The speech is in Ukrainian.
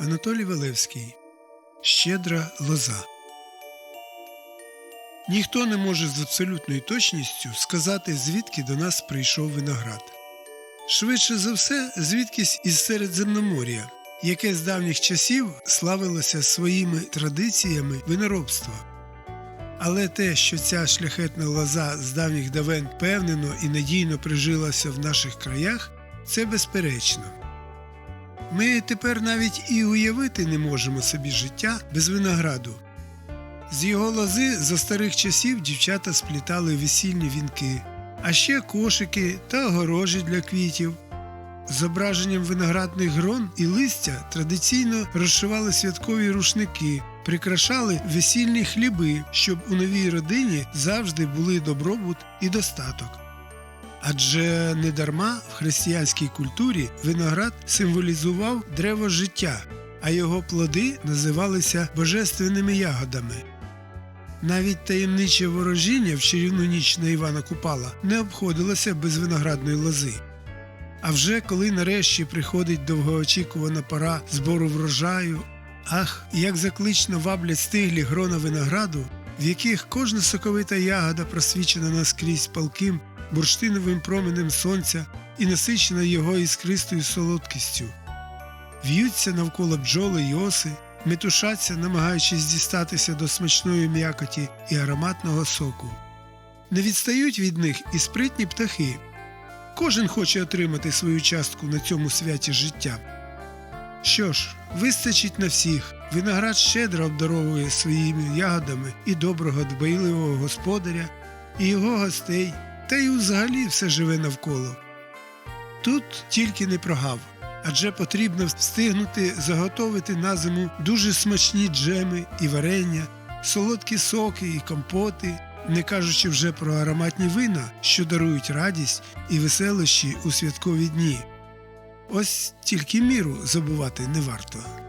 Анатолій Валевський Щедра лоза. Ніхто не може з абсолютною точністю сказати, звідки до нас прийшов виноград. Швидше за все, звідкись із Середземномор'я, яке з давніх часів славилося своїми традиціями виноробства. Але те, що ця шляхетна лоза з давніх давен впевнено і надійно прижилася в наших краях, це безперечно. Ми тепер навіть і уявити не можемо собі життя без винограду. З його лози за старих часів дівчата сплітали весільні вінки, а ще кошики та огорожі для квітів. Зображенням виноградних грон і листя традиційно розшивали святкові рушники, прикрашали весільні хліби, щоб у новій родині завжди були добробут і достаток. Адже недарма в християнській культурі виноград символізував древо життя, а його плоди називалися божественними ягодами. Навіть таємниче ворожіння в чарівну ніч на Івана Купала не обходилося без виноградної лози. А вже коли нарешті приходить довгоочікувана пора збору врожаю, ах, як заклично ваблять стиглі грона винограду, в яких кожна соковита ягода просвічена наскрізь палким бурштиновим променем сонця і насичена його іскристою солодкістю. В'ються навколо бджоли й оси, метушаться, намагаючись дістатися до смачної м'якоті і ароматного соку. Не відстають від них і спритні птахи. Кожен хоче отримати свою частку на цьому святі життя. Що ж, вистачить на всіх. Виноград щедро обдаровує своїми ягодами і доброго дбайливого господаря, і його гостей, та й взагалі все живе навколо. Тут тільки не прогав, адже потрібно встигнути заготовити на зиму дуже смачні джеми і варення, солодкі соки і компоти, не кажучи вже про ароматні вина, що дарують радість і веселощі у святкові дні. Ось тільки міру забувати не варто.